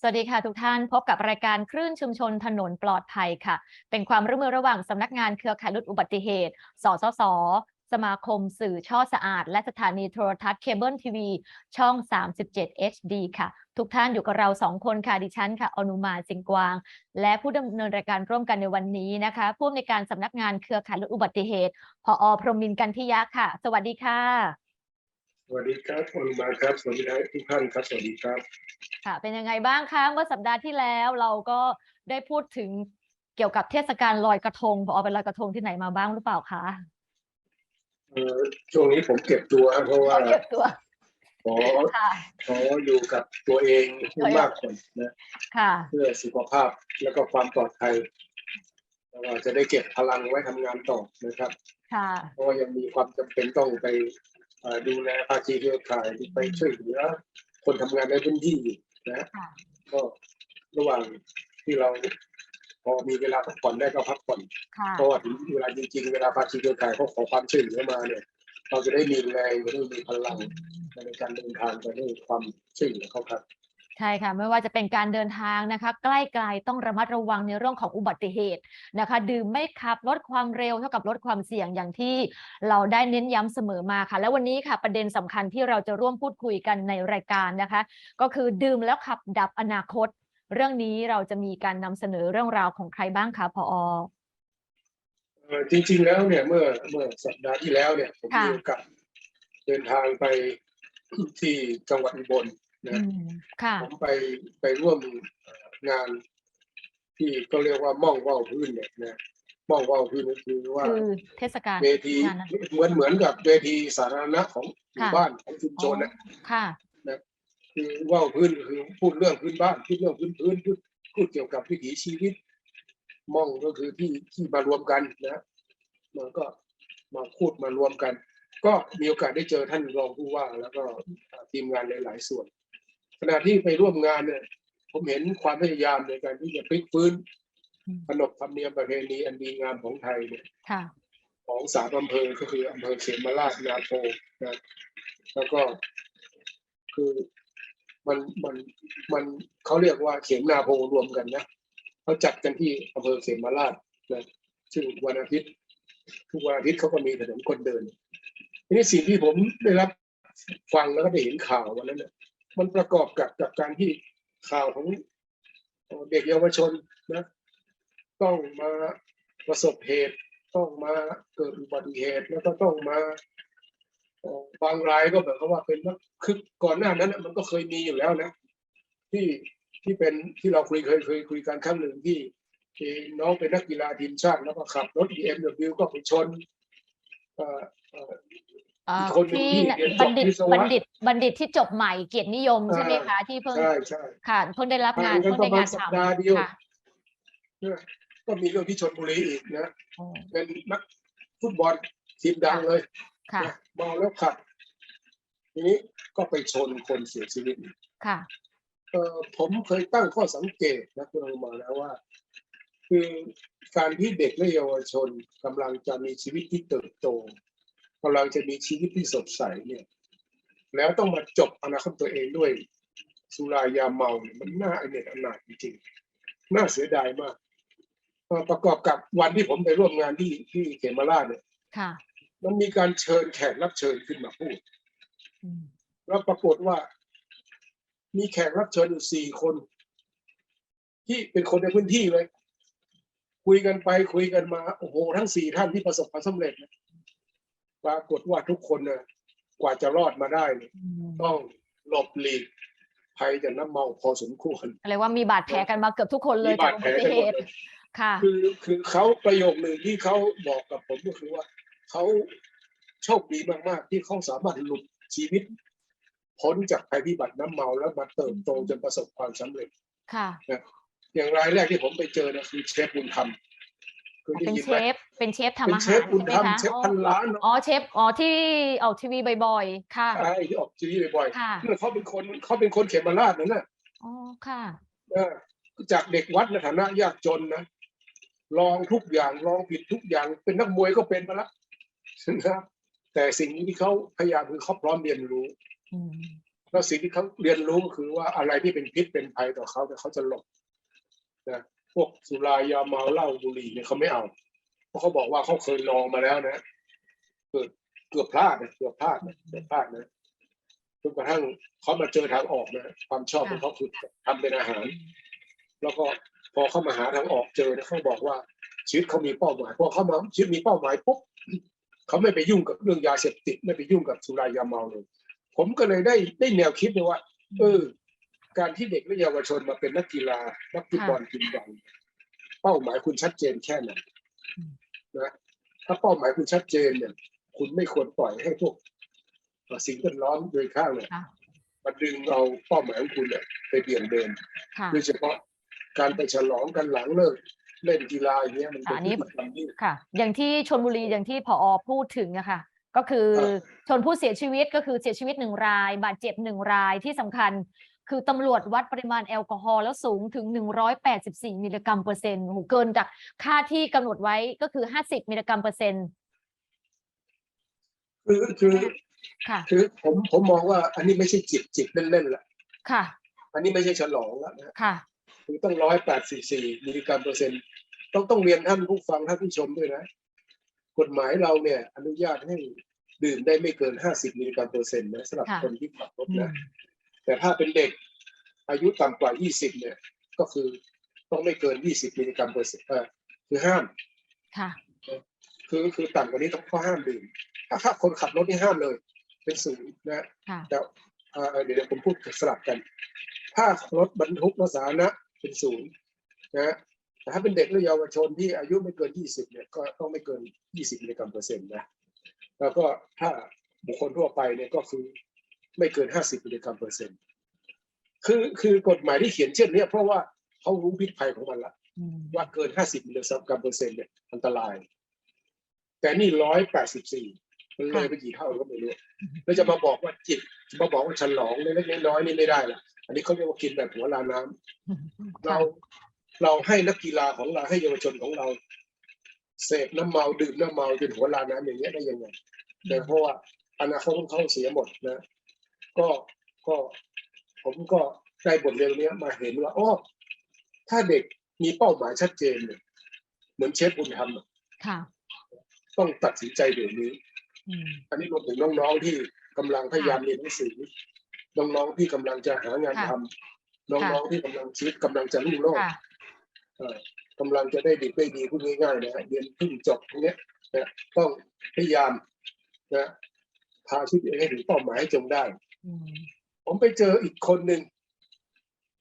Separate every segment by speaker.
Speaker 1: สวัสดีค่ะทุกท่านพบกับรายการคลื่นชุมชนถนนปลอดภัยค่ะ เป็นความร่วมมือระหว่างสำนักงานเครือข่ายลดอุบัติเหตุ สสส สมาคมสื่อช่อสะอาด และสถานีโทรทัศน์เคเบิลทีวีช่อง 37 HD ค่ะ ทุกท่านอยู่กับเราสองคนค่ะดิฉันค่ะ อนุมาสิงกวาง และผู้ดำเนินรายการร่วมกันในวันนี้นะคะผู้อำนวยการสำนักงานเครือข่ายลดอุบัติเหตุพออพรหมินทร์กันทิยะค่ะ สวัสดีค่ะ
Speaker 2: วัสดีครับคุณมาครับสวัสดีครับทุกท่านครับสวัสดีครับ
Speaker 1: ค่ะ เป็นยังไงบ้างคะเมื่อสัปดาห์ที่แล้วเราก็ได้พูดถึงเกี่ยวกับเทศกาลลอยกระทงพอไปลอยกระทงที่ไหนมาบ้างหรือเปล่าคะ
Speaker 2: เอ่อช่วงนี้ผมเก็บตัวเพราะว่า
Speaker 1: เก็บตัว
Speaker 2: ขอ
Speaker 1: ค่ะ
Speaker 2: ขออยู่กับตัวเองให้มากกว่านะ
Speaker 1: ค่ะ
Speaker 2: เพื่อสุขภาพแล้วก็ความปลอดภัยแล้วก็จะได้เก็บพลังไว้ทำงานต่อนะครับ
Speaker 1: ค่ะ
Speaker 2: เพราะว่ายังมีความจำเป็นต้องไปเอ่อ ดูแลภาคีเครือข่ายไปช่วยเหลือคนทำงานในพื้นที่นะ
Speaker 1: ค่ะ
Speaker 2: ก็ระหว่างที่เราพอมีเวลาพักผ่อนได้ก็พักผ่อน
Speaker 1: ค่ะ
Speaker 2: เพราะว่าถึงเวลาจริงๆ เวลาภาคีเครือข่ายเขาขอความช่วยเหลือมาเนี่ย เราจะได้มีแรงจะได้มีพลังในการเดินทางไปให้ความช่วยเหลือเขาครับ
Speaker 1: ใช่ค่ะไม่ว่าจะเป็นการเดินทางนะคะ ใกล้ไกลต้องระมัดระวังในเรื่องของอุบัติเหตุนะคะ ดื่มไม่ขับลดความเร็วเท่ากับลดความเสี่ยงอย่างที่เราได้เน้นย้ำเสมอมาค่ะ และวันนี้ค่ะประเด็นสำคัญที่เราจะร่วมพูดคุยกันในรายการนะคะ ก็คือดื่มแล้วขับดับอนาคต เรื่องนี้เราจะมีการนำเสนอเรื่องราวของใครบ้างคะพอ
Speaker 2: เอ่อจริงๆแล้วเนี่ยเมื่อเมื่อสัปดาห์ที่แล้วเนี่ยผม
Speaker 1: ค่ะ
Speaker 2: มีโอกาสเดินทางไปที่จังหวัดอุบล
Speaker 1: อื
Speaker 2: นะ
Speaker 1: มค่ะ
Speaker 2: ผมไปไปร่วมเอ่องานที่ก็เรียกว่าม่องว่าวพื้นเนี่ยนะม่องว่าวพื้นก็คือว่า
Speaker 1: คือเทศกาล
Speaker 2: เวที
Speaker 1: งานนะ
Speaker 2: เหมือนเหมือนกับเวทีสาธารณะของหมู่
Speaker 1: ค่ะ
Speaker 2: บ้านของชุมชนนะ
Speaker 1: ค่ะ
Speaker 2: คือว่าวพื้นคือพูดเรื่องพื้นบ้านพูดเรื่องพื้นพื้นพูดพูดเกี่ยวกับวิถีชีวิตมองก็คือที่ที่มารวมกันนะมันก็มาพูดมารวมกัน ก็มีโอกาสได้เจอท่านรองผู้ว่า แล้วก็ทีมงานหลาย ๆ ส่วน ขณะที่ไปร่วมงานเนี่ยผมเห็นความพยายามในการที่จะพลิกฟื้น
Speaker 1: อืม
Speaker 2: ขนบธรรมเนียมประเพณีอันดีงามของไทยเนี่ย
Speaker 1: ค่ะ
Speaker 2: ของสามอำเภอก็คืออำเภอเขมราชนาโพนะแล้วก็คือมันมันมันเขาเรียกว่าเขมนาโพรวมกันนะเขาจัดกันที่อำเภอเขมราชนะซึ่งวันอาทิตย์ ทุกวันอาทิตย์เขาก็มีถนนคนเดินทีนี้สิ่งที่ผมได้รับฟังแล้วก็ได้เห็นข่าววันนั้นเนี่ย มันประกอบกับกับการที่ข่าวของเด็กเยาวชนนะต้องมาประสบเหตุ ต้องมาเกิดอุบัติเหตุแล้วก็ต้องมาบางรายก็แบบว่าเป็นนักคือก่อนหน้านั้นนะมันก็เคยมีอยู่แล้วนะ ที่ที่เป็นที่เราคุยเคยเคยคุยกันครั้งหนึ่งที่ที่น้องเป็นนักกีฬาทีมชาติแล้วก็ขับรถ BMW ก็ไปชน เอ่อเอ่อ
Speaker 1: เอ่อ
Speaker 2: อีกคนหนึ่ง
Speaker 1: ที่
Speaker 2: ที่เรียนจ
Speaker 1: บั
Speaker 2: บ
Speaker 1: ณฑิต
Speaker 2: วิศวะ
Speaker 1: บัณฑิตบัณฑิตที่จบใหม่เกียรตินิยมใช่ไหมคะที่เพิ่ง
Speaker 2: ใช่ใช่
Speaker 1: ค่ะเพิ่งได้รับงาน
Speaker 2: ห่างกัน
Speaker 1: เพิ่งได้งาน
Speaker 2: ประมาณสัปดาห์เดียว
Speaker 1: ทำค่ะ
Speaker 2: เนี่ยก็มีเรื่องที่ชนบุรีอีกนะ
Speaker 1: โอ้
Speaker 2: เป็นนักฟุตบอลทีมดังเลย
Speaker 1: ค่ะ
Speaker 2: นะเมาแล้วขับทีนี้ก็ไปชนคนเสียชีวิต
Speaker 1: ค่ะ
Speaker 2: เออผมเคยตั้งข้อสังเกตนะคุณอนุมาแล้วว่า คือการที่เด็กและเยาวชนกำลังจะมีชีวิตที่เติบโต กำลังจะมีชีวิตที่สดใสเนี่ย แล้วต้องมาจบอนาคตตัวเองด้วย สุรายาเมาเนี่ยมันน่าอเนจอนาถจริงๆน่าเสียดายมากเอ่อประกอบกับวันที่ผมไปร่วมงานที่ที่เขมราชเนี่ย
Speaker 1: ค่ะ
Speaker 2: มันมีการเชิญแขกรับเชิญขึ้นมาพูด
Speaker 1: อืม
Speaker 2: แล้วปรากฏว่า มีแขกรับเชิญอยู่สี่คน ที่เป็นคนในพื้นที่เลย คุยกันไปคุยกันมา โอ้โห ทั้งสี่ท่านที่ประสบความสำเร็จนะ ปรากฏว่าทุกคนน่ะกว่าจะรอดมาได้เนี่ย
Speaker 1: อืม
Speaker 2: ต้องหลบหลีกภัยจากน้ำเมาพอสมควร
Speaker 1: อะไรว่ามีบาดแผลกันมาเกือบทุกคนเลย
Speaker 2: มี
Speaker 1: จา
Speaker 2: บากด
Speaker 1: อุ
Speaker 2: แผล
Speaker 1: บัติ
Speaker 2: กัน
Speaker 1: เห
Speaker 2: หมด
Speaker 1: ตุ
Speaker 2: เลย
Speaker 1: ค่ะ
Speaker 2: คือคือเขาประโยคหนึ่งที่เขาบอกกับผมก็คือว่าเขาโชคดีมากๆ ที่เขาสามารถหลุดชีวิต พ้นจากภัยพิบัติน้ำเมาแล้วมาเติบโตจนประสบความสำเร็จ
Speaker 1: ค่ะ
Speaker 2: อย่างรายแรกที่ผมไปเจอนะคือเชฟบุญธรรมคือได้
Speaker 1: เป็น
Speaker 2: ยิน
Speaker 1: เช
Speaker 2: ไหม
Speaker 1: ฟเป็นเชฟทำ
Speaker 2: เป็น
Speaker 1: อา
Speaker 2: เช
Speaker 1: หาร
Speaker 2: ฟบุญ
Speaker 1: ใช่ไหม
Speaker 2: ธรรม
Speaker 1: คะ
Speaker 2: เชฟพันล้าน
Speaker 1: อ๋อเชฟ อ๋อที่ออกทีวีบ่อยๆ ค่ะ
Speaker 2: ใช่ที่ออกทีวีบ่อย
Speaker 1: ค่ะ
Speaker 2: ๆนั่นเขาเป็นคนเขาเป็นคนเขมราชนั่นน่ะ
Speaker 1: อ๋อ ค่ะ
Speaker 2: เออจากเด็กวัดในฐานะยากจนนะ ลองทุกอย่างลองผิดทุกอย่าง เป็นนักมวยก็เป็นมาแล้วนะครับแต่สิ่งที่เขาพยายามคือเขาพร้อมเรียนรู้
Speaker 1: อืม
Speaker 2: แล้วสิ่งที่เขาเรียนรู้ก็คือว่าอะไรที่เป็นพิษเป็นภัยต่อเขาแต่ยเขาจะหลบนะ พวกสุรายาเมาเหล้าบุหรี่เนี่ยเขาไม่เอาเพราะเขาบอกว่าเขาเคยลองมาแล้วนะเกิดเกือบพลาดนะเกือบพลาดนะเกือบพลาดนะจนกระทั่งเขามาเจอทางออกนะความชอบของเขาคือทำเป็นอาหาร แล้วก็พอเข้ามาหาทางออกเจอเนี่ยเขาบอกว่าชีวิตเขามีเป้าหมายพอเข้ามาชีวิตมีเป้าหมายปุ๊บเขาไม่ไปยุ่งกับเรื่องยาเสพติดไม่ไปยุ่งกับสุรายาเมาเลย ผมก็เลยได้ได้แนวคิดเลยว่าเออ การที่เด็กและเยาวชนมาเป็นนักกีฬา นักฟุตบอลทีมใหญ่เป้าหมายคุณชัดเจนแค่ไหนนะถ้าเป้าหมายคุณชัดเจนเนี่ย คุณไม่ควรปล่อยให้พวกเอ่อสิ่งแวดล้อมโดยข้างเนี่ย
Speaker 1: ค่ะ
Speaker 2: มาดึงเอาเป้าหมายของคุณเนี่ยไปเบี่ยงเบน
Speaker 1: ค่ะ
Speaker 2: โดยเฉพาะการไปฉลองกันหลังเลิกเล่นกีฬาอย่างเงี้ยมันเป็น
Speaker 1: อันนี้
Speaker 2: พฤติกรรมที่
Speaker 1: ค่ะ อย่างที่ชนบุรีอย่างที่ผอพูดถึงอะค่ะก็คือ
Speaker 2: ครับ
Speaker 1: ชนผู้เสียชีวิตก็คือเสียชีวิตหนึ่งราย บาดเจ็บหนึ่งรายที่สำคัญ คือตำรวจวัดปริมาณแอลกอฮอล์แล้วสูงถึง 184 มิลลิกรัมเปอร์เซ็นต์โอ้โหเกินจากค่าที่กำหนดไว้ก็คือ 50 มิลลิกรัมเปอร์เซ็นต์
Speaker 2: คือคือ
Speaker 1: ค่ะ
Speaker 2: คือผมผมมองว่าอันนี้ไม่ใช่จิบจิบเล่นๆละ
Speaker 1: ค่ะ
Speaker 2: อันนี้ไม่ใช่ฉลองละนะ
Speaker 1: ค่ะ
Speaker 2: คือต้องร้อยแปดสิบสี่มิลลิกรัมเปอร์เซ็นต์ต้องต้องเรียนท่านผู้ฟังท่านผู้ชมด้วยนะ กฎหมายเราเนี่ย อนุญาตให้ดื่มได้ไม่เกินห้าสิบมิลลิกรัมเปอร์เซ็นต์นะสำหรับ
Speaker 1: ค่ะ
Speaker 2: คนที่ขับรถ
Speaker 1: อืม
Speaker 2: นะ แต่ถ้าเป็นเด็กอายุต่ำกว่ายี่สิบเนี่ย ก็คือต้องไม่เกินยี่สิบมิลลิกรัมเปอร์เซ็นต์เออคือห้าม
Speaker 1: ค่ะ
Speaker 2: คือคือต่ำกว่านี้ต้องข้อห้ามดื่มถ้าถ้าคนขับรถนี่ห้ามเลย เป็นศูนย์นะ
Speaker 1: ค่ะ
Speaker 2: แต่เอ่อเดี๋ยวเดี๋ยวผมพูดสลับกัน ถ้ารถบรรทุกรถสาธารณะเป็นศูนย์นะแต่ถ้าเป็นเด็กหรือเยาวชนที่อายุไม่เกิน 20 เนี่ยก็ต้องไม่เกิน 20มิลลิกรัมเปอร์เซ็นต์นะแล้วก็ถ้าบุคคลทั่วไปเนี่ยก็คือ ไม่เกิน 50มิลลิกรัมเปอร์เซ็นต์คือคือกฎหมายที่เขียนเช่นเนี้ยเพราะว่าเขารู้พิษภัยของมันละ
Speaker 1: อืม
Speaker 2: ว่าเกิน 50มิลลิกรัมเปอร์เซ็นต์เนี่ยอันตราย แต่นี่184มันเลยไปกี่เท่าก็ไม่รู้แล้วจะมาบอกว่าจิตจะมาบอกว่าฉลองเล็กๆน้อยๆนี่ไม่ได้ละอันนี้เขาเรียกว่ากินแบบหัวลาน้ำเราเราให้นักกีฬาของเราให้เยาวชนของเราเสพน้ำเมาดื่มน้ำเมาจนหัวลาน้ำอย่างเงี้ยได้ยังไงแต่เพราะว่าอนาคตของเขาเสียหมดนะ ก็ก็ผมก็ได้บทเรียนเนี้ยมาเห็นว่าอ๋อถ้าเด็กมีเป้าหมายชัดเจนเนี่ยเหมือนเชฟบุญธรรมอะ
Speaker 1: ค่ะ
Speaker 2: ต้องตัดสินใจเดี๋ยวนี้
Speaker 1: อืม
Speaker 2: อันนี้รวมถึงน้องๆที่กำลังพยายามเรียนหนังสือน้องๆที่กำลังจะหางาน
Speaker 1: ค่ะ
Speaker 2: ทำน้องๆที่กำลังชีวิตกำลังจะรุ่งโรจน์
Speaker 1: ค่ะ
Speaker 2: เอ่อกำลังจะได้ดีได้ดีพูดง่ายๆนะฮะเรียนเพิ่งจบตรงเนี้ยนะต้องพยายามนะพาชีวิตตัวเองให้ถึงเป้าหมายให้จงได้
Speaker 1: อืม
Speaker 2: ผมไปเจออีกคนหนึ่ง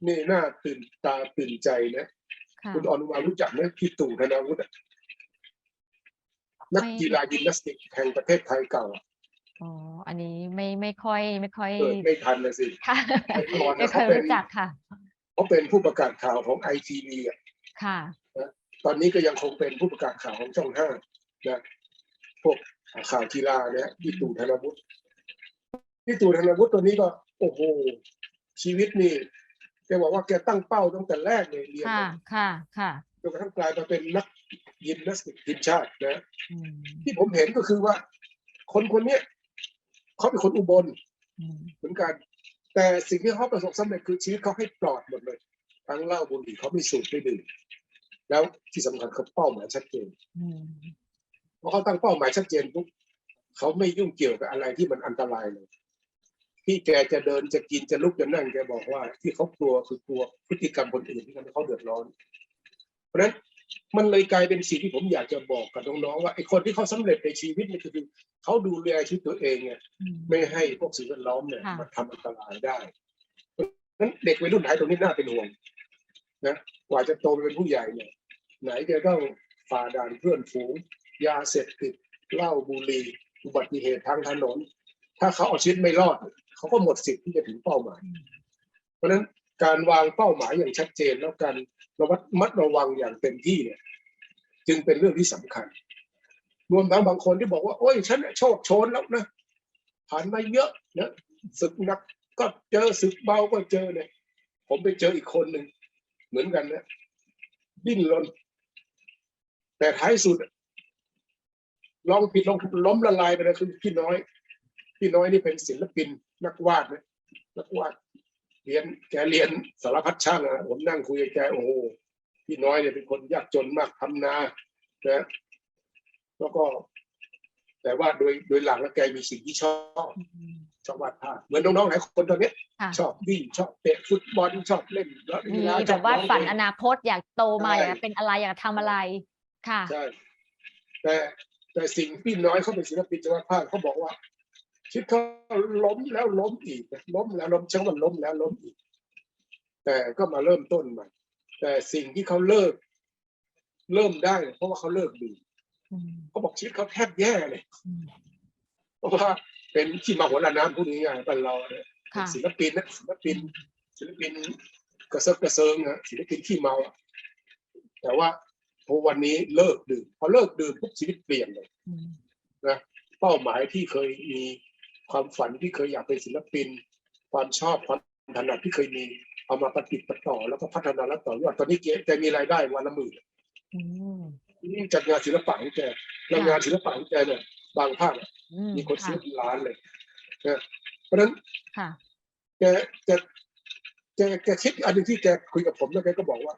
Speaker 2: นี่น่าตื่นตาตื่นใจนะ
Speaker 1: ค่ะ
Speaker 2: คุณอนุมารู้จักไหมพี่ตู่ธนาวุฒิอะนัก
Speaker 1: ไม่
Speaker 2: กีฬายิมนาสติกแห่งประเทศไทยเก่าอะ
Speaker 1: อ๋ออันนี้ไม่ไม่ค่อยไม่ค่อย
Speaker 2: เกิดไม่ทันนะสิ
Speaker 1: ค่ะ
Speaker 2: แต่ก่อน
Speaker 1: ไม่
Speaker 2: นะ
Speaker 1: เค
Speaker 2: เขา
Speaker 1: ย
Speaker 2: เป็น
Speaker 1: รู้จักค่ะ
Speaker 2: เขาเป็นผู้ประกาศข่าวของไอทีวีอะ
Speaker 1: ค่ะ
Speaker 2: ตอนนี้ก็ยังคงเป็นผู้ประกาศข่าวของช่องห้านะพวกข่าวกีฬาเนี่ยพี่ตู่ธนวุฒิ พี่ตู่ธนวุฒิตัวนี้ก็ โอ้โหชีวิตนี่แกบอกว่าแกตั้งเป้าตั้งแต่แรกเลยเรียน
Speaker 1: ค่ะค่ะค่ะ
Speaker 2: จนกระทั่งกลายมาเป็นนักยิมนาสติกทีมชาตินะ
Speaker 1: อืม
Speaker 2: ที่ผมเห็นก็คือว่า คนคนเนี้ยเขาเป็นคนอุบล
Speaker 1: อืม
Speaker 2: เหมือนกัน แต่สิ่งที่เขาประสบสำเร็จคือชีวิตเขาให้ปลอดหมดเลยทั้งเหล้าบุหรี่เขาไม่สูบไม่ดื่มแล้วที่สำคัญเขาเป้าหมายชัดเจน
Speaker 1: อืม
Speaker 2: เพราะเขาตั้งเป้าหมายชัดเจนปุ๊บเขาไม่ยุ่งเกี่ยวกับอะไรที่มันอันตรายเลย ที่แกจะเดินจะกินจะลุกจะนั่งแกบอกว่า ที่เขากลัวคือกลัวพฤติกรรมคนอื่นที่ทำให้เขาเดือดร้อน เพราะฉะนั้นมันเลยกลายเป็นสิ่งที่ผมอยากจะบอกกับน้องๆว่าไอ้คนที่เขาสำเร็จในชีวิตเนี่ยคือเขาดูแลชีวิตตัวเองเนี่ย
Speaker 1: อืม
Speaker 2: ไม่ให้พวกสิ่งแวดล้อมเนี่ย
Speaker 1: ค่ะ
Speaker 2: มาทำอันตรายได้เพราะฉะนั้นเด็กวัยรุ่นไทยตรงนี้น่าเป็นห่วงนะกว่าจะโตไปเป็นผู้ใหญ่เนี่ย ไหนจะต้องฝ่าด่านเพื่อนฝูง ยาเสพติดเหล้าบุหรี่อุบัติเหตุทางถนน ถ้าเขาเอาชีวิตไม่รอด เขาก็หมดสิทธิ์ที่จะถึงเป้าหมาย เพราะฉะนั้นการวางเป้าหมายอย่างชัดเจน แล้วการระวัดมัดระวังอย่างเต็มที่เนี่ย จึงเป็นเรื่องที่สำคัญ รวมทั้งบางคนที่บอกว่าโอ้ยฉันโชคโชนแล้วนะผ่านมาเยอะนะศึกหนักก็เจอศึกเบาก็เจอเนี่ยผมไปเจออีกคนหนึ่งเหมือนกันนะดิ้นรนแต่ท้ายสุดลองผิดลองถูกล้มละลายไปเลยคือพี่น้อย พี่น้อยนี่เป็นศิลปินนักวาดนะนักวาดเรียนแกเรียนสารพัดช่างอะผมนั่งคุยกับแกโอ้โหพี่น้อยเนี่ยเป็นคนยากจนมากทำนานะแล้วก็ แต่ว่าโดยโดยหลักแล้วแกมีสิ่งที่ชอบ
Speaker 1: อืม
Speaker 2: ชอบวาดภาพเหมือนน้องๆหลายคนตอนเนี้ย
Speaker 1: ค่ะ
Speaker 2: ชอบวิ่งชอบเตะฟุตบอลชอบเล่นแล้ว
Speaker 1: มี
Speaker 2: ช
Speaker 1: แบ
Speaker 2: อ
Speaker 1: บว่า
Speaker 2: ร้อง
Speaker 1: ฝัน
Speaker 2: เพลง
Speaker 1: อนาคตอยากโตมา
Speaker 2: ใช่
Speaker 1: อยากเป็นอะไรอยากทำอะไร ค่ะ
Speaker 2: ใช่แต่แต่สิ่งที่น้อยเขาเป็นศิลปินจังหวัดภาคเขาบอกว่า ชีวิตเขาล้มแล้วล้มอีกนะล้มแล้วล้มเชื่อว่าล้มแล้วล้มอีก แต่ก็มาเริ่มต้นใหม่แต่สิ่งที่เขาเลิก เริ่มได้ เพราะว่าเขาเลิกดื่ม
Speaker 1: อืม
Speaker 2: เขาบอกชีวิตเขาแทบแย่เลย
Speaker 1: อืม
Speaker 2: เพราะว่าเป็นที่มาหัวระน้ำพูดง่ายๆบ้านเราเนี่ย
Speaker 1: ค่ะ
Speaker 2: ศิลปินนะศิลปิน ศิลปินกระเซิร์กระเซิงนะศิลปินที่เมาอะแต่ว่าพอวันนี้เลิกดื่มพอเลิกดื่มปุ๊บชีวิตเปลี่ยนเลย
Speaker 1: อืม
Speaker 2: เป้าหมายที่เคยมี ความฝันที่เคยอยากเป็นศิลปิน ความชอบความถนัดที่เคยมีเอามาปฏิดประต่อแล้วก็พัฒนาและต่อยอดตอนนี้เก๋แกมีรายได้วันละหมื่น
Speaker 1: อืม
Speaker 2: นี่จัดงานศิลปะของแกแล้วงานศิลปะของแกเนี่ยบางภาคอะ
Speaker 1: อืม
Speaker 2: มีคนซื้
Speaker 1: ค่ะ
Speaker 2: อเป็นล้านเลยนะเพราะฉะนั้น
Speaker 1: ค่ะ
Speaker 2: แกแกแกแกคิดอันหนึงที่แกคุยกับผมแล้วแกก็บอกว่า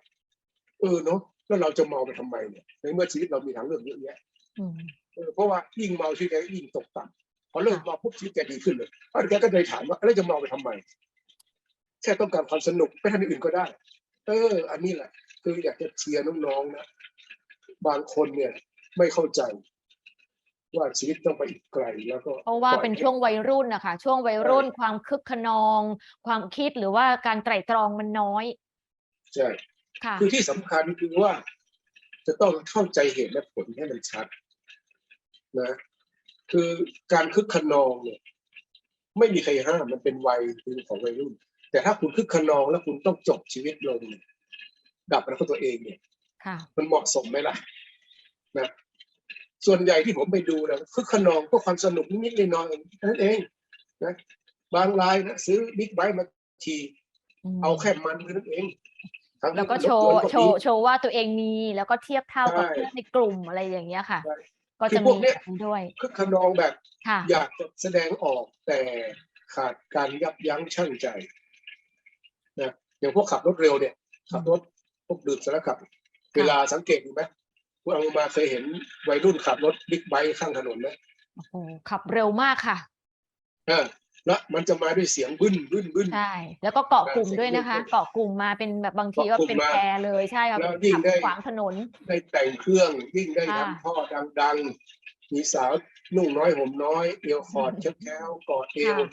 Speaker 2: เออเนาะแล้วเราจะเมาไปทำไมเนี่ยในเมื่อชีวิตเรามีทางเลือกเยอะแยะ
Speaker 1: อืม
Speaker 2: เออเพราะว่ายิ่งเมาชีวิตแกยิ่งตกต่ำ พอเลิกเมาปุ๊บชีวิตแกดีขึ้นเลยแล้วแกก็เลยถามว่าแล้วจะเมาไปทำไมแค่ต้องการความสนุกไปทำอย่างอื่นก็ได้ เออ อันนี้แหละ คืออยากจะเชียร์น้องๆนะบางคนเนี่ยไม่เข้าใจ ว่าชีวิตต้องไปอีกไกลแล้วก็
Speaker 1: เพราะว่าเป็นช่วงวัยรุ่นนะคะช่วงวัยรุ่นความคึกขนอง ความคิดหรือว่าการไตร่ตรองมันน้อย
Speaker 2: ใช่
Speaker 1: ค่ะ
Speaker 2: คือที่สำคัญคือว่า จะต้องเข้าใจเหตุและผลให้มันชัด นะ คือการคึกขนองเนี่ย ไม่มีใครห้ามมันเป็นวัยคือของวัยรุ่น แต่ถ้าคุณคึกขนองแล้วคุณต้องจบชีวิตลงเนี่ยดับแล้วก็ตัวเองเนี่ย
Speaker 1: ค่ะ
Speaker 2: มันเหมาะสมไหมล่ะนะส่วนใหญ่ที่ผมไปดูนะคึกขนองก็ความสนุกนิดๆหน่อยๆนั่นเองนะบางรายนะซื้อบิ๊กไบค์มาขี่
Speaker 1: ม
Speaker 2: เอาแค่มันเท่านั้นเองทั้ง
Speaker 1: แล้วก็
Speaker 2: รถ
Speaker 1: โชว์
Speaker 2: ยนต์
Speaker 1: โช
Speaker 2: มี
Speaker 1: ว์โชว์ว่าตัวเองมีแล้วก็เทียบเท่ากับ
Speaker 2: ใช่
Speaker 1: เพื่อนในกลุ่มอะไรอย่างเงี้ยค่ะ
Speaker 2: ใช่
Speaker 1: ก็
Speaker 2: คือ
Speaker 1: จะ
Speaker 2: พ
Speaker 1: มี
Speaker 2: วกเนี้ย
Speaker 1: แบบนั้นด้วย
Speaker 2: คึกขนองแบบ
Speaker 1: ค่ะ
Speaker 2: อยากจะแสดงออกแต่ขาดการยับยั้งชั่งใจนะอย่างพวกขับรถเร็วเนี่ย ขับรถพวกดื่มสารขับ เวลาสังเกตดูไหมพวกเรามาเคยเห็นวัยรุ่นขับรถบิ๊กไบค์ข้างถนนไหม
Speaker 1: โอ้โหขับเร็วมากค่ะ
Speaker 2: อ่า แล้วมันจะมาด้วยเสียงบึ้นบึ้นบึ้น
Speaker 1: ใช่ แล้วก็เกาะกลุ่ม
Speaker 2: เออ
Speaker 1: ด้วยนะคะ
Speaker 2: เสียง
Speaker 1: เกาะกลุ่มมาเป็นแบบบางทีก็
Speaker 2: เกาะกลุ่ม
Speaker 1: เป็น
Speaker 2: มา
Speaker 1: แพรเลยใช่ค่ะ
Speaker 2: แล้วยิ่ง
Speaker 1: ขับ
Speaker 2: ได้
Speaker 1: ขวางถนน
Speaker 2: ได้แต่งเครื่องยิ่งได้
Speaker 1: ค่ะ
Speaker 2: ทำท่อดังๆ มีสาวนุ่งน้อยห่มน้อยเอวคอร์ดแคบๆกอดเอว
Speaker 1: ค่ะ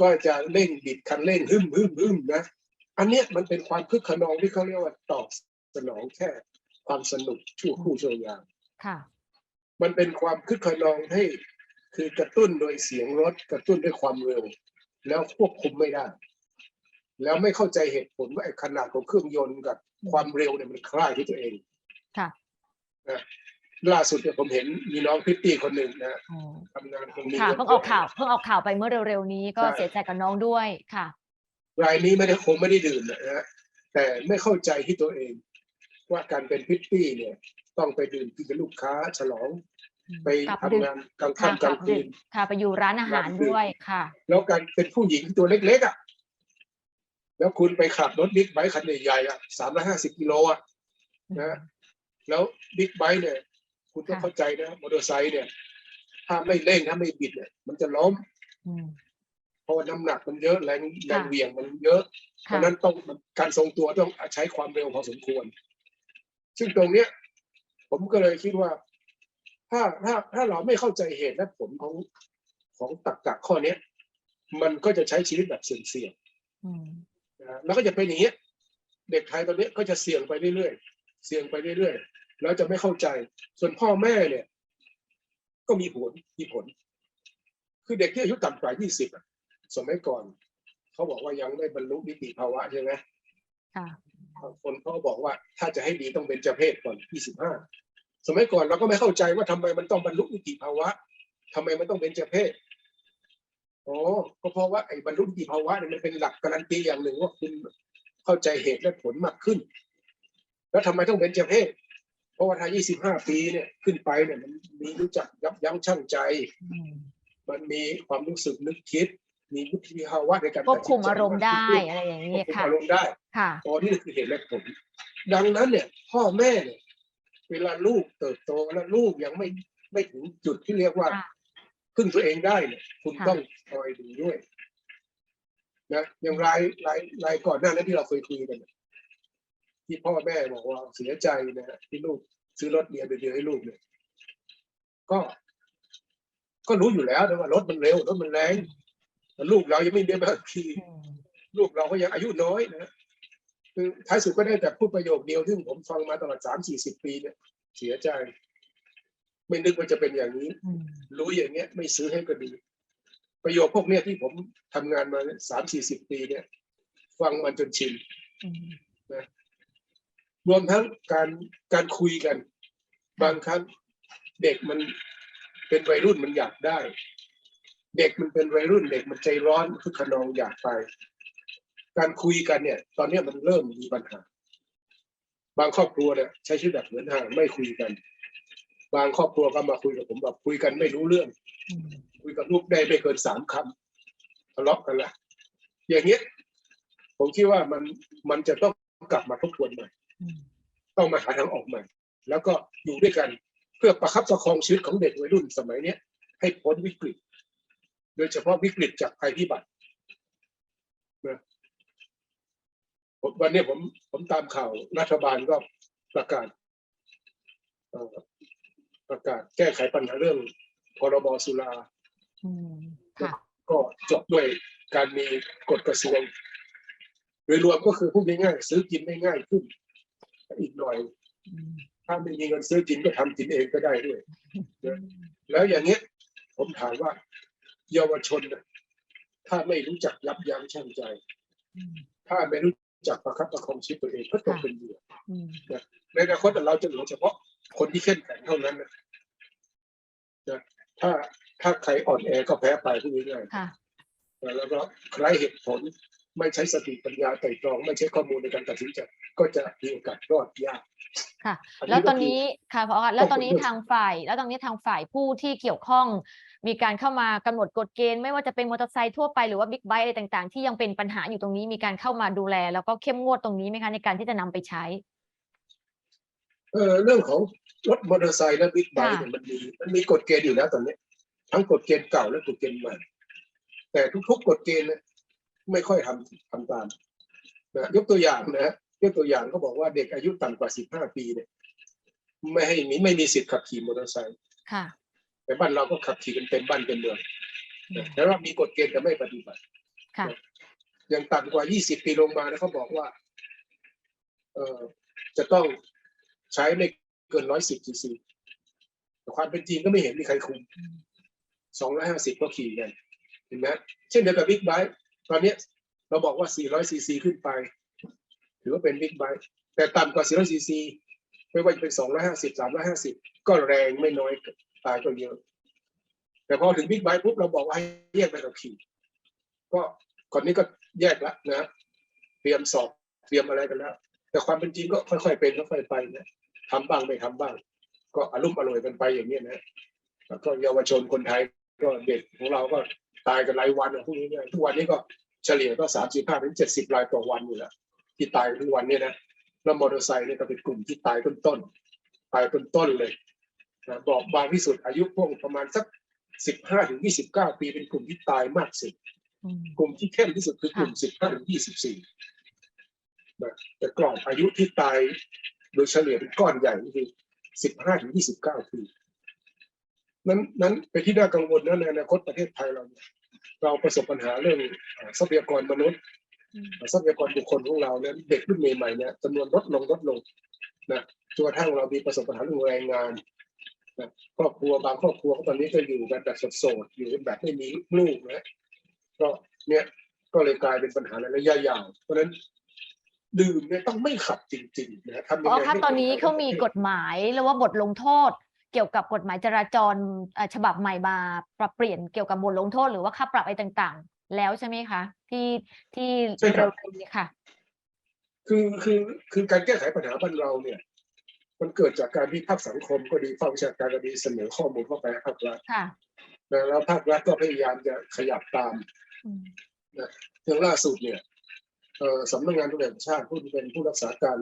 Speaker 2: ก็จะเร่งบิดคันเร่งหึ่มหึ่มหึ่มนะ อันเนี้ยมันเป็นความคึกขนองที่เขาเรียกว่าตอบสนองแค่ความสนุกชั่วครู่ชั่วยาม
Speaker 1: ค่ะ
Speaker 2: มันเป็นความคึกขนองให้ คือกระตุ้นโดยเสียงรถกระตุ้นด้วยความเร็ว แล้วควบคุมไม่ได้ แล้วไม่เข้าใจเหตุผลว่าไอ้ขนาดของเครื่องยนต์กับความเร็วเนี่ยมันคล้ายที่ตัวเอง
Speaker 1: ค่ะ
Speaker 2: นะล่าสุดเนี่ยผมเห็นมีน้องพริตตี้คนหนึ่งนะ
Speaker 1: อ๋อ
Speaker 2: ทำงานตรงนี้
Speaker 1: ค่ะเพิ่งออกข่าวเพิ่งออกข่าวไปเมื่อเร็วๆนี้ก็
Speaker 2: ใช่
Speaker 1: เสียใจกับน้องด้วยค่ะ
Speaker 2: รายนี้ไม่ได้คงไม่ได้ดื่มนะฮะแต่ไม่เข้าใจที่ตัวเอง ว่าการเป็นพริตตี้เนี่ย ต้องไปดื่มกินกับลูกค้าฉลอง ไป
Speaker 1: กลับ
Speaker 2: ทำ
Speaker 1: ดึก
Speaker 2: งานกลาง
Speaker 1: ค่ะ
Speaker 2: ค่ำก
Speaker 1: ก
Speaker 2: ลา
Speaker 1: ลั
Speaker 2: ง
Speaker 1: บ
Speaker 2: คื
Speaker 1: ดึก
Speaker 2: น
Speaker 1: ค่ะไปอยู่ร้านอาหาร
Speaker 2: กลับดึก
Speaker 1: ด้วยค่ะ
Speaker 2: แล้วการเป็นผู้หญิงตัวเล็กๆอะ แล้วคุณไปขับรถบิ๊กไบค์คันใหญ่ๆอะสามร้อยห้าสิบกิโลอะนะแล้วบิ๊กไบค์เนี่ย คุณต้อง
Speaker 1: ค่ะ
Speaker 2: เข้าใจนะมอเตอร์ไซค์เนี่ย ถ้าไม่เร่งถ้าไม่บิดเนี่ย มันจะล้ม
Speaker 1: อืม
Speaker 2: เพราะว่าน้ำหนักมันเยอะแรงแรง
Speaker 1: ค่ะ
Speaker 2: เหวี่ยงมันเยอะ เพ
Speaker 1: ค่ะ
Speaker 2: ราะฉะนั้นต้องการทรงตัวต้องใช้ความเร็วพอสมควร ซึ่งตรงเนี้ย ผมก็เลยคิดว่า ถ้าถ้าถ้าเราไม่เข้าใจเหตุและผลของของตรรกะข้อเนี้ย มันก็จะใช้ชีวิตแบบเสี่ยง
Speaker 1: อืม
Speaker 2: ๆนะแล้วก็จะเป็นอย่างเงี้ย เด็กไทยตอนนี้ก็จะเสี่ยงไปเรื่อยๆเสี่ยงไปเรื่อยๆแล้วจะไม่เข้าใจ ส่วนพ่อแม่เนี่ย ก็มีผลมีผล คือเด็กที่อายุต่ำกว่า20อะสมัยก่อน เขาบอกว่ายังไม่บรรลุนิติภาวะใช่ไหม
Speaker 1: ค่ะ
Speaker 2: บางคนเขาบอกว่าถ้าจะให้ดีต้องเป็นเจเพศก่อน25ส มัยก่อนเราก็ไม่เข้าใจว่าทำไมมันต้องบรรลุนิติภาวะทำไมมันต้องเป็นเจเพศอ๋อก็เพราะว่าไอ้บรรลุนิติภาวะเนี่ยมันเป็นหลักการันตีอย่างหนึ่งว่าคุณเข้าใจเหตุและผลมากขึ้น แล้วทำไมต้องเป็นเจเพศเพราะว่าถ้า25 ปีเนี่ยขึ้นไปเนี่ยมันมีรู้จักยับยั้งชั่งใจ
Speaker 1: อืม
Speaker 2: มันมีความรู้สึกนึกคิด มีวุฒิภาวะในการ
Speaker 1: ควบคุม
Speaker 2: ตัดสินใจ
Speaker 1: อารมณ์ได้
Speaker 2: ว่า
Speaker 1: อะไรอย่าง
Speaker 2: คว
Speaker 1: นี้
Speaker 2: บคุม
Speaker 1: ค่ะ
Speaker 2: อารมณ์ได้
Speaker 1: ค่ะ
Speaker 2: อ๋อนี่คือเหตุและผล ดังนั้นเนี่ย พ่อแม่เนี่ย เวลาลูกเติบโตแล้วลูกยังไม่ไม่ถึงจุดที่เรียกว่า
Speaker 1: ค่ะ
Speaker 2: พึ่งตัวเองได้เนี่ยคุณ
Speaker 1: ค่ะ
Speaker 2: ต้องคอยดูด้วยนะอย่างรายรายรายก่อนหน้านั้นที่เราเคยคุยกันน่ะที่พ่อแม่บอกว่าเสียใจนะฮะที่ลูกซื้อรถเดียวเดียวให้ลูกเนี่ยก็ ก็รู้อยู่แล้วนะว่ารถมันเร็วรถมันแรงแต่ลูกเรายังไม่มีใบขับขี่
Speaker 1: อืม
Speaker 2: ลูกเราก็ยังอายุน้อยนะ คือท้ายสุดก็ได้แต่พูดประโยคเดียวซึ่งผมฟังมาตลอดสามสี่สิบปีเนี่ยเสียใจ ไม่นึกว่าจะเป็นอย่างนี้
Speaker 1: อืม
Speaker 2: รู้อย่างเงี้ย ไม่ซื้อให้ก็ดี ประโยคพวกเนี้ยที่ผมทำงานมาสามสี่สิบปีเนี่ย ฟังมันจนชิน
Speaker 1: อืม
Speaker 2: รวมทั้งการการคุยกัน บางครั้งเด็กมันเป็นวัยรุ่นมันอยากได้ เด็กมันเป็นวัยรุ่น เด็กมันใจร้อนคือขนองอยากไป การคุยกันเนี่ย ตอนนี้มันเริ่มมีปัญหา บางครอบครัวเนี่ยใช้ชีวิตแบบเหมือนห่างไม่คุยกัน บางครอบครัวก็มาคุยกับผมแบบคุยกันไม่รู้เรื่อง คุยกับลูกได้ไม่เกินสามคำทะเลาะกันละอย่างเงี้ยผมคิดว่ามันมันจะต้องกลับมาทบทวนใหม่ต้องมาหาทางออกใหม่ แล้วก็อยู่ด้วยกันเพื่อประคับประคองชีวิตของเด็กวัยรุ่นสมัยเนี้ยให้พ้นวิกฤต โดยเฉพาะวิกฤตจากภัยพิบัตินะ ผมวันนี้ผมผมตามข่าวรัฐบาลก็ประกาศเอ่อประกาศแก้ไขปัญหาเรื่องพรบสุรา
Speaker 1: อืมค่ะ
Speaker 2: ก็จบด้วยการมีกฎกระทรวงโดยรวมก็คือพูดง่ายๆซื้อกินได้ง่ายขึ้นอีกหน่อย
Speaker 1: อืม
Speaker 2: ถ้าไม่มีเงินซื้อกินก็ทำกินเองก็ได้ด้วย แล้วอย่างเงี้ยผมถามว่า เยาวชนน่ะถ้าไม่รู้จักยับยั้งชั่งใจ
Speaker 1: อืม
Speaker 2: ถ้าไม่รู้ จักประคับประคองชีวิตตัวเองก็ตก
Speaker 1: ค่ะ
Speaker 2: เป็นเหยื่อ
Speaker 1: อืม
Speaker 2: ในอนาคตเราจะเหลือเฉพาะคนที่เข้มแข็งเท่านั้นนะนะถ้าถ้าใครอ่อนแอก็แพ้ไปพูดง่ายๆ
Speaker 1: ค่ะ
Speaker 2: แล้วก็ใครเหตุผลไม่ใช้สติปัญญาไตร่ตรองไม่ใช้ข้อมูลในการตัดสินใจก็จะมีโอกาสรอดยาก
Speaker 1: ค่ะ
Speaker 2: น
Speaker 1: แล้ว
Speaker 2: ก็
Speaker 1: ตอน
Speaker 2: คื
Speaker 1: นี้ค่ะพอแล้วตอนนี้
Speaker 2: ต้อง
Speaker 1: ทางฝ่าย แล้วตอนนี้ทางฝ่ายผู้ที่เกี่ยวข้อง มีการเข้ามากำหนดกฎเกณฑ์ไม่ว่าจะเป็นมอเตอร์ไซค์ทั่วไปหรือว่าบิ๊กไบค์อะไรต่างๆ ที่ยังเป็นปัญหาอยู่ตรงนี้มีการเข้ามาดูแล แล้วก็เข้มงวดตรงนี้ไหมคะในการที่จะนำไปใช้
Speaker 2: เออเรื่องของรถมอเตอร์ไซค์และบิ๊กไบค์
Speaker 1: ค่ะ
Speaker 2: เนี่ยมันมีมันมีกฎเกณฑ์อยู่แล้วตอนนี้ ทั้งกฎเกณฑ์เก่าและกฎเกณฑ์ใหม่ แต่ทุกๆกฎเกณฑ์เนี่ยไม่ค่อยทำทำตามนะยกตัวอย่างนะยกตัวอย่างเขาบอกว่าเด็กอายุต่ำกว่า15ปีเนี่ย ไม่ให้มีไม่มีสิทธิ์ขับขี่มอเตอร์ไซค์
Speaker 1: ค่ะ
Speaker 2: แต่บ้านเราก็ขับขี่กันเต็มบ้านเต็มเมือง
Speaker 1: อืม
Speaker 2: แต่ว่ามีกฎเกณฑ์แต่ไม่ปฏิบัติ
Speaker 1: ค่ะ
Speaker 2: อย่างต่ำกว่า 20 ปีลงมานะเขาบอกว่า เอ่อจะต้องใช้ไม่เกิน 110ซีซีแต่ความเป็นจริงก็ไม่เห็นมีใครคุม
Speaker 1: อืม
Speaker 2: 250 ก็ขี่กันเห็นไหมเช่นเดียวกับบิ๊กไบค์ตอนเนี้ยเราบอกว่า 400 ซีซีขึ้นไป ถือว่าเป็นบิ๊กไบค์แต่ต่ำกว่า 400 ซีซีไม่ว่าจะเป็น 250 350 ก็แรงไม่น้อย ตายก็เยอะ แต่พอถึงบิ๊กไบค์ปุ๊บเราบอกว่าให้แยกไปกับขี่ ก็ก่อนนี้ก็แยกแล้วนะ เตรียมสอบเตรียมอะไรกันแล้ว แต่ความเป็นจริงก็ค่อยๆเป็นค่อยๆไปนะทำบ้างไม่ทำบ้าง ก็อารมณ์อร่อยกันไปอย่างนี้นะแล้วก็เยาวชนคนไทยก็เด็กของเราก็ตายกันรายวันพวกนี้เนี่ยทุกวันนี้ก็เฉลี่ยก็สามสิบห้าถึงเจ็ดสิบรายต่อวันอยู่แล้วที่ตายทุกวันเนี่ยนะแล้วมอเตอร์ไซค์เนี่ยก็เป็นกลุ่มที่ตายต้นๆตายต้นๆเลย บอกบางที่สุดอายุพวกประมาณสักสิบห้าถึงยี่สิบเก้าปีเป็นกลุ่มที่ตายมากสุด
Speaker 1: อืม
Speaker 2: กลุ่มที่เข้มที่สุดคือกลุ่มสิบห้าถึงยี่สิบสี่นะแต่กรอบอายุที่ตายโดยเฉลี่ยเป็นก้อนใหญ่ก็คือสิบห้าถึงยี่สิบเก้าปีนั้นนั้นเป็นที่น่ากังวลนะในอนาคตประเทศไทยเราเนี่ยเราประสบปัญหาเรื่องเอ่อทรัพยากรมนุษย์
Speaker 1: อืม
Speaker 2: ทรัพยากรบุคคลของเราเนี่ยเด็กรุ่นใหม่ๆเนี่ยจำนวนลดลงลดลงนะจนกระทั่งเรามีประสบปัญหาเรื่องแรงงาน นะครอบครัวบางครอบครัวก็ตอนนี้ก็อยู่กันแบบโสดๆอยู่กันแบบไม่มีลูกนะก็เนี่ยก็เลยกลายเป็นปัญหาในระยะยาวเพราะฉะนั้นดื่มเนี่ยต้องไม่ขับจริงๆนะทำยัง
Speaker 1: อ๋อ
Speaker 2: ไง
Speaker 1: ครับ
Speaker 2: ให้
Speaker 1: ตอนนี้
Speaker 2: คไทย
Speaker 1: เขามีกฎหมายหรือว่าบทลงโทษ เกี่ยวกับกฎหมายจราจรเอ่อฉบับใหม่มาปรับเปลี่ยนเกี่ยวกับบทลงโทษ หรือว่าค่าปรับอะไรต่างๆ แล้วใช่ไหมคะ ที่ที่
Speaker 2: ใช่ครับ
Speaker 1: เร็วๆนี้ค่ะ
Speaker 2: คือคือคือการแก้ไขปัญหาบ้านเราเนี่ย มันเกิดจากการที่ภาคสังคมก็ดีภาควิชาการก็ดีเสนอข้อมูลเข้าไปให้ภาครัฐ
Speaker 1: ค่ะ
Speaker 2: นะแล้วภาครัฐก็พยายามจะขยับตาม
Speaker 1: อืม
Speaker 2: เรื่องล่าสุดเนี่ยเอ่อสำนักงานตำรวจแห่งชาติผู้ที่เป็นผู้รักษาการ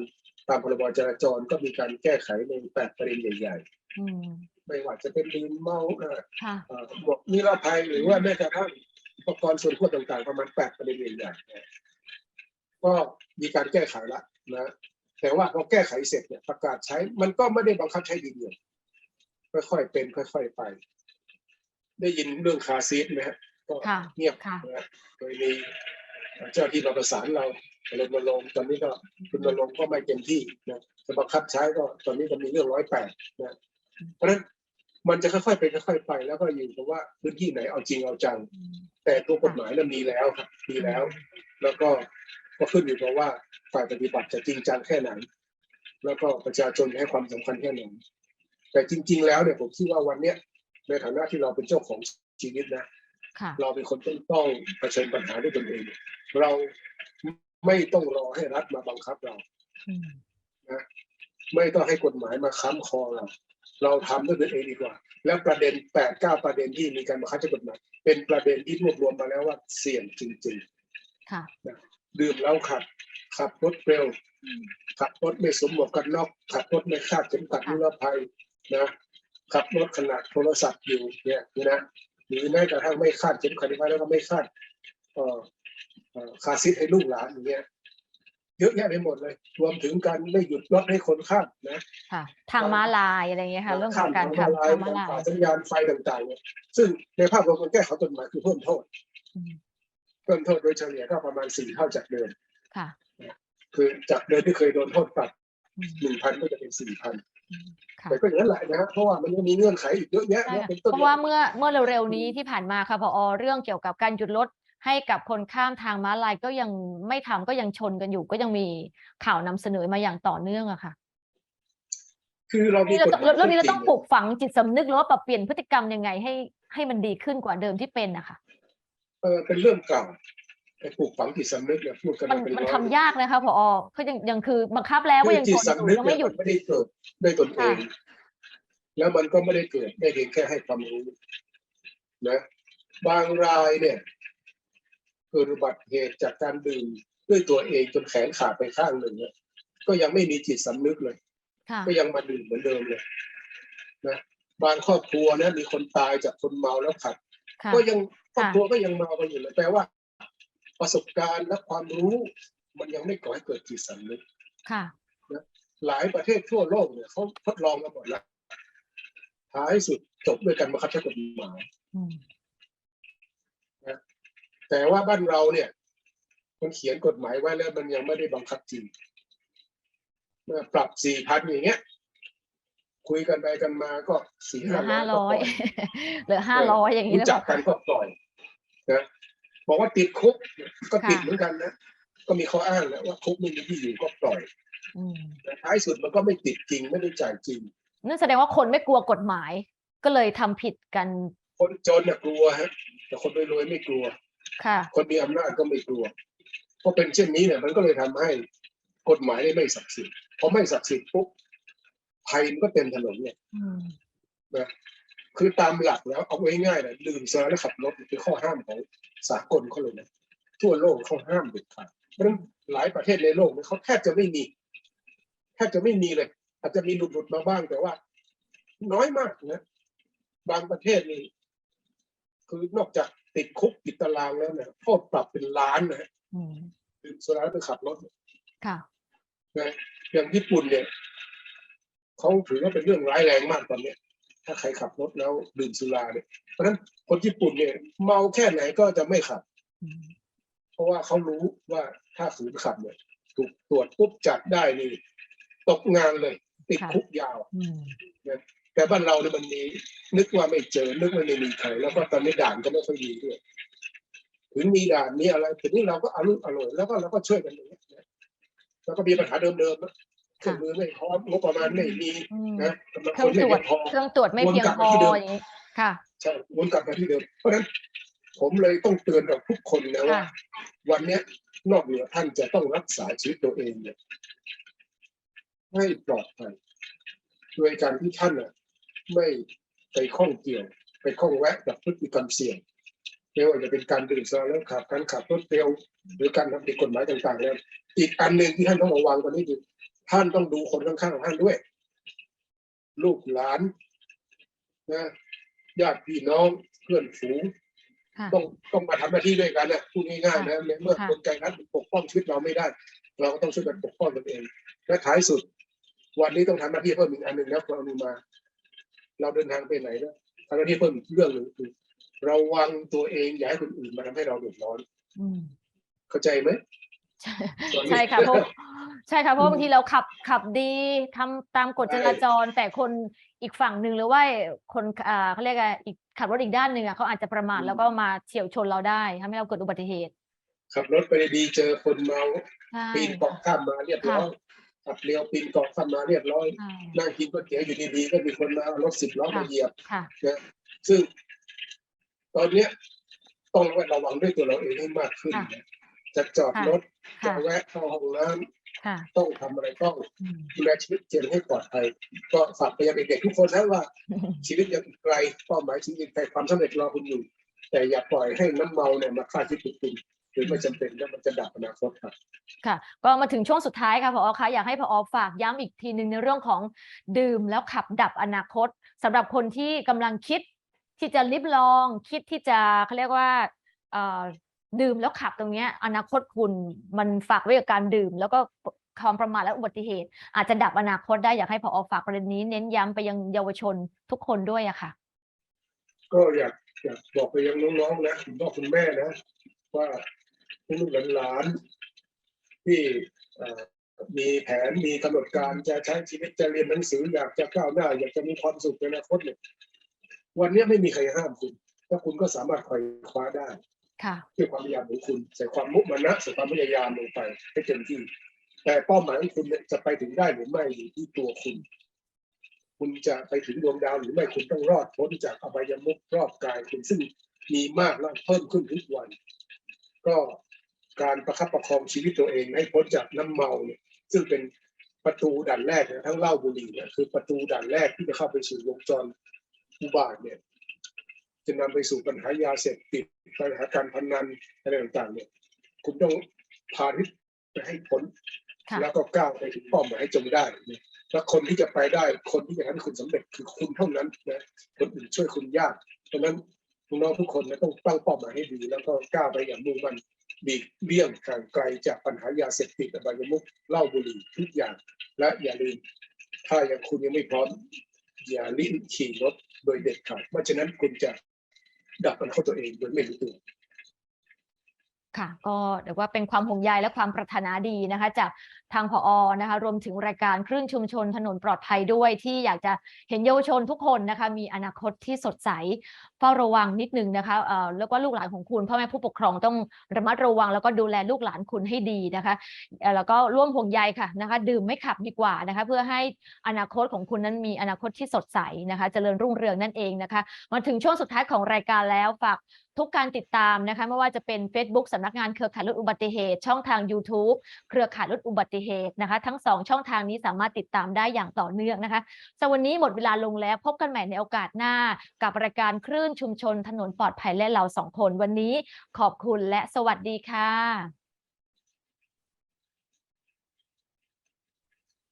Speaker 2: ตามพรบจราจรก็มีการแก้ไขในแปดประเด็นใหญ่
Speaker 1: อืม
Speaker 2: ๆไม่ว่าจะเป็นลืมเมาเอ่อ
Speaker 1: ค่ะ
Speaker 2: เอ่อหมวกนิรภัยหรือว่าแม้กระทั่งอุปกรณ์ส่วนควบต่างๆ ประมาณแปดประเด็นใหญ่ๆเนี่ยก็มีการแก้ไขละนะ แต่ว่าพอแก้ไขเสร็จเนี่ยประกาศใช้ มันก็ไม่ได้บังคับใช้ดีเดียวค่อยๆเป็น ค่อยๆไป ได้ยินเรื่องคาร์ซีทไหมฮะก็
Speaker 1: ค่ะ
Speaker 2: เงียบ
Speaker 1: ค่ะ
Speaker 2: นะฮะโดยมีเจ้าที่มาประสานเรารณรงค์ตอนนี้ก็คุณรณรงค์ก็ไม่เต็มที่นะจะบังคับใช้ก็ตอนนี้ก็มีเรื่องร้อยแปดนะเพราะฉะนั้นมันจะค่อยๆเป็นค่อยๆไป แล้วก็อยู่กับว่าพื้นที่ไหนเอาจริงเอาจัง
Speaker 1: อืม
Speaker 2: แต่ตัวกฎหมายน่ะมีแล้วครับมีแล้ว แล้วก็ ก็ขึ้นอยู่กับว่าฝ่ายปฏิบัติจะจริงจังแค่ไหน แล้วก็ประชาชนให้ความสำคัญแค่ไหนแต่จริง ๆ แล้วเนี่ยผมคิดว่าวันเนี้ยในฐานะที่เราเป็นเจ้าของชีวิตนะ
Speaker 1: ค่ะ
Speaker 2: เราเป็นคนต้องต้องเผชิญปัญหาด้วยตนเอง เราไม่ต้องรอให้รัฐมาบังคับเรา
Speaker 1: อืม
Speaker 2: ไม่ต้องให้กฎหมายมาค้ำคอเรา เราทำด้วยตนเองดีกว่า แล้วประเด็นแปดเก้าประเด็นที่มีการบังคับใช้กฎหมายเป็นประเด็นที่รวบรวมมาแล้วว่าเสี่ยงจริง
Speaker 1: ค่ะ
Speaker 2: ๆ ดื่มแล้วขับ ขับรถเร็ว
Speaker 1: อืม
Speaker 2: ขับรถไม่สวมหมวกกันน็อกขับรถไม่คาดเข็มขัดนิรภัยนะขับรถขณะโทรศัพท์อยู่เนี่ยนะหรือแม้กระทั่งไม่คาดเข็มขัดนิรภัยแล้วก็ไม่คาดเอ่อเอ่อคาร์ซิทให้ลูกหลานอย่างเงี้ยเยอะแยะไปหมดเลย รวมถึงการไม่หยุดรถให้คนข้ามนะ
Speaker 1: ค่ะ ทางม้าลายอะไรอย่างเงี้ยค่ะเรื่องของการ
Speaker 2: ข้
Speaker 1: ขั
Speaker 2: ม
Speaker 1: บ
Speaker 2: ทาง
Speaker 1: ทางม้าลาย
Speaker 2: ฝ่าสัญญาณไฟต่างๆเนี่ยซึ่งในภาพรวมการแก้ไขกฎหมายคือเพิ่มโทษ
Speaker 1: อืม
Speaker 2: เพิ่มโทษโดยเฉลี่ยก็ประมาณสี่เท่าจากเดิม
Speaker 1: ค่ะ
Speaker 2: คือจากเดิมที่เคยโดนโทษปรับ
Speaker 1: อืม
Speaker 2: หนึ่งพันก็จะเป็นสี่พัน
Speaker 1: อืมค่ะ
Speaker 2: แต่ก็อย่างนั้นแหละนะฮะเพราะว่ามันยังมีเงื่อนไขอีกเยอะแยะ
Speaker 1: ใช่
Speaker 2: นะ
Speaker 1: ค่ะ
Speaker 2: เป็นต้น
Speaker 1: เพราะว่าเมื่อเมื่อเร็วๆนี้ที่ผ่านมาค่ะพอเรื่องเกี่ยวกับการหยุดรถให้กับคนข้ามทางม้าลายก็ยังไม่ทำก็ยังชนกันอยู่ ก็ยังมีข่าวนำเสนอมาอย่างต่อเนื่องอะค่ะ
Speaker 2: คือเรามี
Speaker 1: นี่เรา
Speaker 2: กฎ
Speaker 1: ต้อง
Speaker 2: หมาย
Speaker 1: เรื่องนี้เรา
Speaker 2: จ
Speaker 1: ต้อง
Speaker 2: ๆ
Speaker 1: ปลูกฝังจิตสำนึกหรือว่าปรับเปลี่ยนพฤติกรรมยังไงให้ให้มันดีขึ้นกว่าเดิมที่เป็นนะคะ
Speaker 2: เออเป็นเรื่องเก่าแต่ปลูกฝังจิตสำนึกเนี่ยพูดกัน
Speaker 1: มัน
Speaker 2: เป็น
Speaker 1: มัน
Speaker 2: ร้อย
Speaker 1: ทำยากนะคะพอก็ยังยังคือบังคับแล้วก็
Speaker 2: คือ
Speaker 1: ยัง
Speaker 2: จิ
Speaker 1: ช
Speaker 2: ต
Speaker 1: นอยู่
Speaker 2: สำนึก
Speaker 1: ยัง
Speaker 2: เนี่
Speaker 1: ไม่
Speaker 2: ย
Speaker 1: หยุด
Speaker 2: มันไม่ได้เกิดด้วยตนเอง
Speaker 1: ค่ะ
Speaker 2: แล้วมันก็ไม่ได้เกิดได้เพียงแค่ให้ความรู้นะบางรายเนี่ยเกิดอุบัติเหตุจากการดื่มด้วยตัวเองจนแขนขาดไปข้างหนึ่งเนี่ยก็ยังไม่มีจิตสำนึกเลย
Speaker 1: ค่ะ
Speaker 2: ก็ยังมาดื่มเหมือนเดิมเลยนะบางครอบครัวนะมีคนตายจากคนเมาแล้วขับ
Speaker 1: ค่ะ
Speaker 2: ก็ยัง ครอบครัวก็ยังเมากันอยู่เลยแปลว่า ประสบการณ์และความรู้มันยังไม่ก่อให้เกิดจิตสำนึก
Speaker 1: ค่ะ
Speaker 2: หลายประเทศทั่วโลกเนี่ยเขาทดลองมาหมดแล้วท้ายสุดจบด้วยการบังคับใช้กฎหมาย
Speaker 1: อืม
Speaker 2: แต่ว่าบ้านเราเนี่ย มันเขียนกฎหมายไว้แล้วมันยังไม่ได้บังคับจริงเมื่อปรับสี่พันอย่างเงี้ย คุยกันไปกันมาก็สี่
Speaker 1: เหลื
Speaker 2: ห้า
Speaker 1: อ
Speaker 2: ร้
Speaker 1: ห้า
Speaker 2: อยก็ปล่อย
Speaker 1: ร้อยเหลือห้าร้อยอย่างนี้
Speaker 2: รู้
Speaker 1: แล้ว
Speaker 2: จักกันก็ปล่อย นะบอกว่าติดคุกก็ติด
Speaker 1: ค่ะ
Speaker 2: เหมือนกันนะก็มีข้ออ้างนะว่าคุกไม่มีที่อยู่ก็ปล่อย
Speaker 1: อืม
Speaker 2: แต่ท้ายสุดมันก็ไม่ติดจริงไม่ได้จ่ายจริง
Speaker 1: นั่นแสดงว่าคนไม่กลัวกฎหมาย ก็เลยทำผิดกัน
Speaker 2: คนจนน่ะกลัวฮะ แต่คนรวยๆไม่กลัว
Speaker 1: ค่ะ
Speaker 2: คนมีอำนาจก็ไม่กลัวเพราะเป็นเช่นนี้เนี่ยมันก็เลยทำให้กฎหมายเนี่ยไม่ศักดิ์สิทธิ์พอไม่ศักดิ์สิทธิ์ปุ๊บภัยมันก็เต็มถนนเนี่ย
Speaker 1: อืม
Speaker 2: คือตามหลักแล้วเอาไว้ง่ายๆนะดื่มสุราแล้วขับรถเป็นข้อห้ามของสากลเขาเลยนะทั่วโลกเขาห้ามเด็ดขาดเพราะฉะนั้นหลายประเทศในโลกเนี่ยเขาแทบจะไม่มีแทบจะไม่มีเลย อาจจะมีหลุดๆมาบ้างแต่ว่า น้อยมากนะ บางประเทศนี่คือนอกจากติดคุกติดตารางแล้วเนี่ยโทษปรับเป็นล้านนะ
Speaker 1: อืม
Speaker 2: ดื่มสุราแล้วไปขับรถ
Speaker 1: ค่ะ
Speaker 2: นะอย่างญี่ปุ่นเนี่ยเขาถือว่าเป็นเรื่องร้ายแรงมากตอนเนี้ย ถ้าใครขับรถแล้วดื่มสุราเนี่ยเพราะฉะนั้นคนญี่ปุ่นเนี่ย เมาแค่ไหนก็จะไม่ขับ
Speaker 1: อืม
Speaker 2: เพราะว่าเขารู้ว่าถ้าฝืนขับเนี่ยถูกตรวจปุ๊บจับได้นี่ตกงานเลย ติดคุกยาว
Speaker 1: อืม
Speaker 2: แต่บ้านเราเนี่ยมันมีนึกว่าไม่เจอนึกว่าไม่มีใครแล้วก็ตอนนี้ด่านก็ไม่ค่อยดีด้วยถึงมีด่านมีอะไรทีนี้เราก็อารุณอร่อยแล้วก็เราก็ช่วยกันอย่างเงี้ยนะแล้วก็มีปัญหาเดิมๆนะ เครื่องมือไม่พร้อมงบประมาณไม่มี
Speaker 1: อืม
Speaker 2: นะกำลัง
Speaker 1: เค
Speaker 2: ค
Speaker 1: รื่อนงตรวจ
Speaker 2: ไม่พอ
Speaker 1: เครื่องตรวจไม่เพียง
Speaker 2: วนกลับ
Speaker 1: พอ
Speaker 2: มาที่เดิม
Speaker 1: อย่างนี้ค่ะ
Speaker 2: ใช่วนกลับมาที่เดิมเพราะฉะนั้นผมเลยต้องเตือนกับทุกคนนะว่า
Speaker 1: ค่ะ
Speaker 2: วันเนี้ยนอกเหนือท่านจะต้องรักษาชีวิตตัวเองเนี่ยให้ปลอดภัยโดยการที่ท่านน่ะไม่ไปข้องเกี่ยว ไปข้องแวะกับพฤติกรรมเสี่ยงไม่ว่าจะเป็นการดื่มสุราแล้วขับการขับรถเร็วหรือการทำผิดกฎหมายต่างๆแล้วอีกอันหนึ่งที่ท่านต้องระวังตอนนี้คือ ท่านต้องดูคนข้างๆของท่านด้วย ลูกหลานนะญาติพี่น้องเพื่อนฝูง
Speaker 1: ค่ะ
Speaker 2: ต้องต้องมาทำหน้าที่ด้วยกันนะพูดง่ายๆนะในเมื่อ
Speaker 1: ค่ะ
Speaker 2: กลไกรัฐปกป้องชีวิตเราไม่ได้ เราก็ต้องช่วยกันปกป้องตนเอง และท้ายสุด วันนี้ต้องทำหน้าที่เพิ่มอีกอันหนึ่งนะคุณอนุมา เราเดินทางไปไหนนะทำหน้าที่เพิ่มอีกเรื่องหนึ่งคือระวังตัวเองอย่าให้คนอื่นมาทำให้เราเดือดร้อน
Speaker 1: อืม
Speaker 2: เข้าใจไหม
Speaker 1: ใช่
Speaker 2: ตอนนี้
Speaker 1: ใช่ค่ะเพราะใช่ค่ะเพราะ
Speaker 2: อืม
Speaker 1: บางทีเราขับขับดีทำตามกฎ
Speaker 2: ใช่
Speaker 1: จราจร แต่คนอีกฝั่งหนึ่งหรือว่าคนอ่าเขาเรียกอะไรอีกขับรถอีกด้านหนึ่งอะเขาอาจจะประมาทแล้วก็มาเฉียวชนเราได้ทำให้เราเกิดอุบัติเหตุ
Speaker 2: ขับรถไปดีๆเจอคนเมา
Speaker 1: ใช่
Speaker 2: ปีนเกาะข้ามมาเรียบร้อยขับเร็วปีนเกาะข้ามมาเรียบร้อย
Speaker 1: ใช่
Speaker 2: นั่งกินก๋วยเตี๋ยวอยู่ดีๆก็มีคนมาเอารถสิบล้อมาเหยียบ
Speaker 1: ค่ะ
Speaker 2: นะซึ่งตอนเนี้ยต้องระวังด้วยตัวเราเองให้มากขึ้น
Speaker 1: ค่ะ
Speaker 2: นะ จะจอดรถจะ
Speaker 1: ค่ะ
Speaker 2: แวะเข้าห้องน้ำ
Speaker 1: ค่ะ
Speaker 2: ต้องทำอะไรต้อง
Speaker 1: อืม
Speaker 2: ดูแลชีวิตเจนให้ปลอดภัยก็ฝากไปยังเด็กๆทุกคนนะว่า ชีวิตยังอีกไกลเป้าหมายชีวิตยังไกลความสำเร็จรอคุณอยู่ แต่อย่าปล่อยให้น้ำเมาเนี่ยมาฆ่าชีวิตคุณหรือไม่จำเป็นแล้วมันจะดับอนาคตครับ
Speaker 1: ค่ะ ก็มาถึงช่วงสุดท้ายค่ะพอคะอยากให้พอฝากย้ำอีกทีหนึ่งในเรื่องของดื่มแล้วขับดับอนาคตสำหรับคนที่กำลังคิดที่จะลิบลองคิดที่จะเขาเรียกว่าเอ่อ ดื่มแล้วขับตรงเนี้ยอนาคตคุณมันฝากไว้กับการดื่ม แล้วก็ความประมาทและอุบัติเหตุ อาจจะดับอนาคตได้อยากให้พอฝากประเด็นนี้ เน้นย้ำไปยังเยาวชนทุกคนด้วยอะค่ะ
Speaker 2: ก็อยากอยากบอกไปยังน้องๆนะคุณพ่อคุณแม่นะ ว่าลูกหลานที่มีแผนมีกำหนดการจะใช้ชีวิตจะเรียนหนังสืออยากจะก้าวหน้า อยากจะมีความสุขในอนาคตเนี่ยวันนี้ไม่มีใครห้ามคุณถ้าคุณก็สามารถคอยคว้าได้
Speaker 1: ค่ะ
Speaker 2: ด้วยความพยายามของคุณใส่ความมุมานะใส่ความพยายามลงไปให้เต็มที่ แต่เป้าหมายของคุณเนี่ยจะไปถึงได้หรือไม่อยู่ที่ตัวคุณ คุณจะไปถึงดวงดาวหรือไม่คุณต้องรอดพ้นจากอบายมุขรอบกายคุณซึ่งมีมากและเพิ่มขึ้นทุกวัน ก็การประคับประคองชีวิตตัวเองให้พ้นจากน้ำเมาเนี่ยซึ่งเป็นประตูด่านแรกนะทั้งเหล้าบุหรี่เนี่ยคือประตูด่านแรกที่จะเข้าไปสู่วงจรอุบาทเนี่ย จะนำไปสู่ปัญหายาเสพติดปัญหาการพนันอะไรต่างๆ เนี่ย คุณต้องพาที่ไปให้พ้น
Speaker 1: ค่ะ
Speaker 2: แล้วก็ก้าวไปถึงเป้าหมายให้จงได้เนี่ยแล้วคนที่จะไปได้คนที่จะทำให้คุณสำเร็จคือคุณเท่านั้นนะคนอื่นช่วยคุณยากเพราะฉะนั้นน้องๆทุกคนนะต้องตั้งเป้าหมายให้ดี แล้วก็ก้าวไปอย่างมุ่งมั่นบีกเลี่ยงห่างไกลจากปัญหายาเสพติดอบายมุขเหล้าบุหรี่ทุกอย่าง และอย่าลืม ถ้ายังคุณยังไม่พร้อม อย่าลิ้นขี่รถโดยเด็ดขาดเพราะฉะนั้นคุณจะ ดับมันเค่ะ
Speaker 1: ก็เรียกว่าเป็นความห่วงใยและความปรารถนาดีนะคะ จากทางผอนะคะรวมถึงรายการคลื่นชุมชนถนนปลอดภัยด้วยที่อยากจะเห็นเยาวชนทุกคนนะคะ มีอนาคตที่สดใสเฝ้าระวังนิดนึงนะคะเอ่อแล้วก็ลูกหลานของคุณพ่อแม่ผู้ปกครองต้องระมัดระวัง แล้วก็ดูแลลูกหลานคุณให้ดีนะคะแล้วก็ร่วมห่วงใยค่ะนะคะ ดื่มไม่ขับดีกว่านะคะ เพื่อให้อนาคตของคุณนั้นมีอนาคตที่สดใสนะคะ เจริญรุ่งเรืองนั่นเองนะคะมาถึงช่วงสุดท้ายของรายการแล้วฝาก ทุกการติดตามนะคะไม่ว่าจะเป็น Facebook สำนักงานเครือข่ายลดอุบัติเหตุ ช่องทาง YouTube เครือข่ายลดอุบัติเหตุนะคะ ทั้งสองช่องทางนี้สามารถติดตามได้อย่างต่อเนื่องนะคะสำหรับวันนี้หมดเวลาลงแล้วพบกันใหม่ในโอกาสหน้า กับรายการคลื่นชุมชนถนนปลอดภัยและเราสองคนวันนี้ขอบคุณและสวัสดีค่ะ